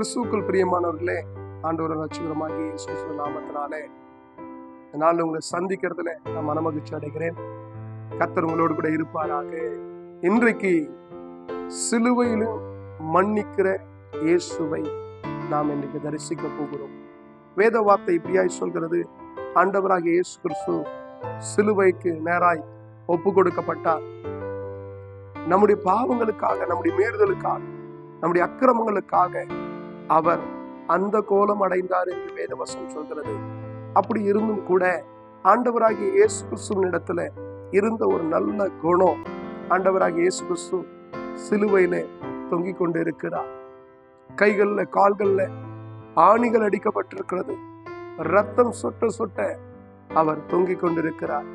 கிறிஸ்துக்குள் பிரியமானவர்களே ஆண்டவர் லட்சுகரமாகி இயேசு நாமத்தினாலே. இந்த நாள் உங்களை சந்திக்கிறதுல நான் மனமகிழ்ச்சி அடைகிறேன். கத்தர் உங்களோடு கூட இருப்பாராக. இன்றைக்கு சிலுவையிலும் மன்னிக்கிற இயேசுவை நாம் இன்றைக்கு தரிசிக்க போகிறோம். வேத வார்த்தை இப்படியாய் சொல்கிறது ஆண்டவராக இயேசு கிறிஸ்து சிலுவைக்கு நேராய் ஒப்பு கொடுக்கப்பட்டார். நம்முடைய பாவங்களுக்காக நம்முடைய மேறுதலுக்காக நம்முடைய அக்கிரமங்களுக்காக அவர் அந்த கோலம் அடைந்தார் என்று வேதவசம் சொல்கிறது. அப்படி இருந்தும் கூட ஆண்டவராகிய இயேசு கிறிஸ்துவின் இடத்துல இருந்த ஒரு நல்ல குணம் ஆண்டவராகிய இயேசு கிறிஸ்து சிலுவையில தொங்கிக் கொண்டு இருக்கிறார் கைகள்ல கால்கள்ல ஆணிகள் அடிக்கப்பட்டிருக்கிறது. ரத்தம் சொட்ட சொட்ட அவர் தொங்கிக் கொண்டிருக்கிறார்.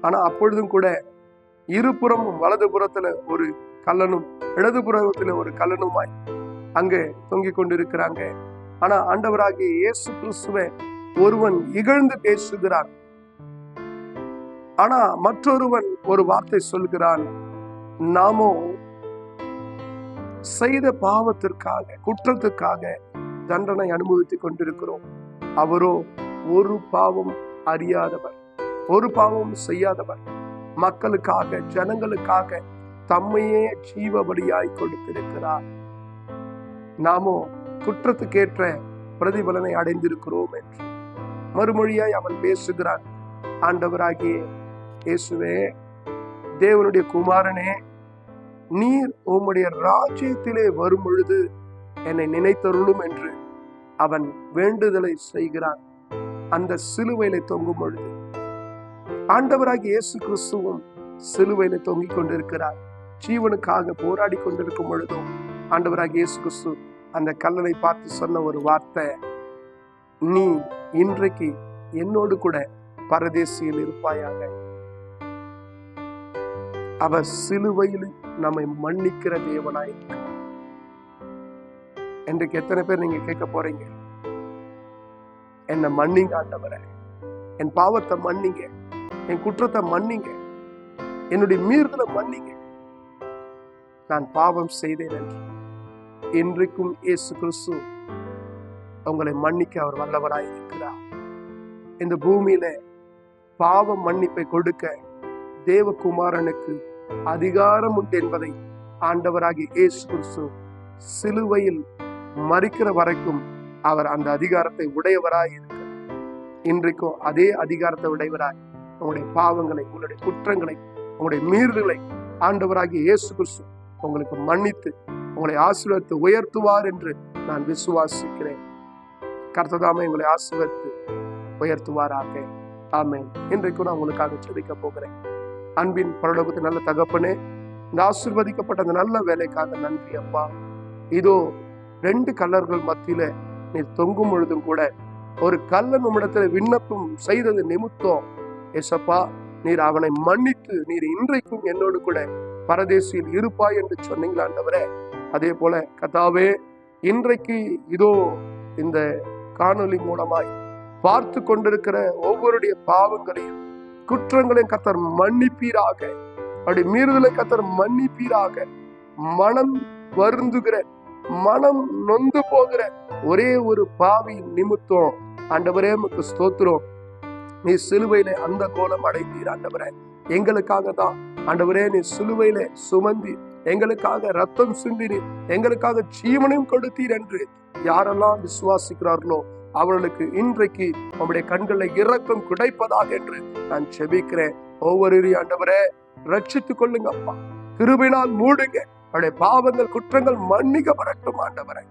ஆனா அப்பொழுதும் கூட இருபுறமும் வலது புறத்தில் ஒரு கல்லனும் இடது புறத்தில் ஒரு கல்லனுமாய் அங்கே தொங்கிக் கொண்டிருக்கிறாங்க. ஆனா ஆண்டவராகிய இயேசு கிறிஸ்துவை ஒருவன் இகழ்ந்து பேசுகிறான். ஆனா மற்றொருவன் ஒரு வார்த்தை சொல்கிறான். நாமோ செய்த பாவத்திற்காக குற்றத்துக்காக தண்டனை அனுபவித்துக் கொண்டிருக்கிறோம். அவரோ ஒரு பாவம் அறியாதவர் ஒரு பாவம் செய்யாதவர். மக்களுக்காக ஜனங்களுக்காக தம்மையே ஜீவபடியாய் கொடுத்திருக்கிறார். நாமோ குற்றத்துக்கேற்ற பிரதிபலனை அடைந்திருக்கிறோம் என்று. மறுமொழியாய் அவன் பேசுகிறான் ஆண்டவராகிய இயேசுவே தேவனுடைய குமாரனே நீர் உம்முடைய ராஜ்யத்திலே வரும் பொழுது என்னை நினைத்தருளும் என்று அவன் வேண்டுதலை செய்கிறான். அந்த சிலுவையில தொங்கும் பொழுது ஆண்டவராகிய இயேசு கிறிஸ்துவும் சிலுவையில தொங்கிக் கொண்டிருக்கிறார். ஜீவனுக்காக போராடி கொண்டிருக்கும் பொழுதும் ஆண்டவராகிய இயேசு கிறிஸ்து அந்த கல்லனை பார்த்து சொன்ன ஒரு வார்த்தை நீ இன்றைக்கு என்னோடு கூட பரதேசியில் இருப்பாயாக. அவர் சிலுவையில் நம்மை மன்னிக்கிற தேவனாய் இன்றைக்கு எத்தனை பேர் நீங்க கேட்க போறீங்க? என்ன மன்னிங்க ஆண்டவரை. என் பாவத்தை மன்னிங்க. என் குற்றத்தை மன்னிங்க. என்னுடைய மீறுதலை மன்னிங்க. நான் பாவம் செய்தேன் என்று. இன்றைக்கும் இயேசு கிறிஸ்து உங்களை மன்னிக்க அவர் வல்லவராய் இருக்கிறார். இந்த பூமியில பாவ மன்னிப்பை கொடுக்க தேவகுமாரனுக்கு அதிகாரம் உண்டு என்பதை ஆண்டவராகிய இயேசு கிறிஸ்து சிலுவையில் மறிக்கிற வரைக்கும் அவர் அந்த அதிகாரத்தை உடையவராய் இருக்கிறார். இன்றைக்கும் அதே அதிகாரத்தை உடையவராய் உங்களுடைய பாவங்களை உங்களுடைய குற்றங்களை உங்களுடைய மீறுதலை ஆண்டவராகிய இயேசு கிறிஸ்து உங்களுக்கு மன்னித்து உங்களை ஆசீர்வத்து உயர்த்துவார் என்று நான் விசுவாசிக்கிறேன். கர்த்ததாமே உங்களை ஆசீர்வத்து உயர்த்துவாராக. ஆமென். இன்றைக்கு நான் உங்களுக்காக செபிக்க போகிறேன். அன்பின் பரலோகத்து நல்ல தகப்பனே இந்த ஆசிர்வதிக்கப்பட்ட அந்த நல்ல வேலைக்காக நன்றி அப்பா. இதோ ரெண்டு கல்லர்கள் மத்தியில நீ தொங்கும் பொழுதும் கூட ஒரு கல்லன் உம்மிடத்துல விண்ணப்பம் செய்தது நிமித்தம் எசப்பா நீர் அவனை மன்னித்து நீர் இன்றைக்கும் என்னோடு கூட பரதேசியில் இருப்பாய் என்று சொன்னீங்களாண்டவரே அதே போல கதாவே இன்றைக்கு இதோ இந்த காணொலி மூலமாய் பார்த்து கொண்டிருக்கிற ஒவ்வொருடைய பாவங்களையும் குற்றங்களையும் கத்தர் மன்னிப்பீராக. அப்படி மீறுதலை கத்தர் மன்னிப்பீராக. மனம் வருந்துகிற மனம் நொந்து போகிற ஒரே ஒரு பாவி நிமித்தம். ஆண்டவரே நமக்கு ஸ்தோத்திரம். நீ சிலுவையில அந்த கோலம் அடைந்தீர் ஆண்டவரே. எங்களுக்காக தான் ஆண்டவரே நீ சிலுவையில சுமந்தி எங்களுக்காக ரத்தம் சிந்தினீர் எங்களுக்காக ஜீவனையும் கொடுத்தீர் என்று யாரெல்லாம் விசுவாசிக்கிறார்களோ அவர்களுக்கு இன்றைக்கு உங்களுடைய கண்களை இரக்கம் கிடைப்பதாக என்று நான் செபிக்கிறேன். ஒவ்வொரு ஆண்டவரே ரட்சித்துக் கொள்ளுங்க அப்பா. கிருபினால் மூடுங்க. அவருடைய பாவங்கள் குற்றங்கள் மன்னிக்கப்படட்டும் ஆண்டவரை.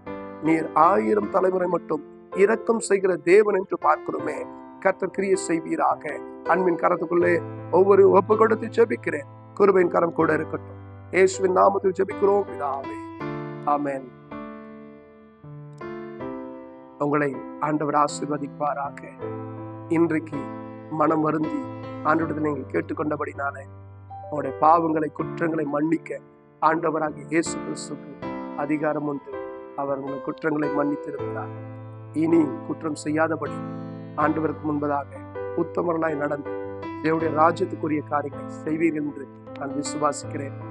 நீர் ஆயிரம் தலைமுறை மட்டும் இரக்கம் செய்கிற தேவன் என்று பார்க்கிறோமே. கர்த்தர் கிரிய செய்வீராக. அன்பின் கரத்துக்குள்ளே ஒவ்வொரு ஒப்பு கொடுத்து ஜெபிக்கிறேன் குருபின் கரம் கூட இருக்கட்டும். இயேசுவின் நாமத்தில் ஜெபிக்கிறோம் பிதாவே. ஆமேன். உங்களை ஆண்டவர் ஆசிர்வதிப்பாராக. இன்றைக்கு மனம் வருந்தி ஆண்டவரத்தில் நீங்கள் கேட்டுக்கொண்டபடினாலே உங்களுடைய பாவங்களை குற்றங்களை மன்னிக்க ஆண்டவராக இயேசு கிறிஸ்துக்கு அதிகாரம் உண்டு. அவர் உங்கள் குற்றங்களை மன்னித்திருக்கிறார். இனி குற்றம் செய்யாதபடி ஆண்டவருக்கு முன்பதாக உத்தமர்களாய் நடந்து தேவடைய ராஜ்யத்துக்குரிய காரியங்களை செய்வீர்கள் என்று நான் விசுவாசிக்கிறேன்.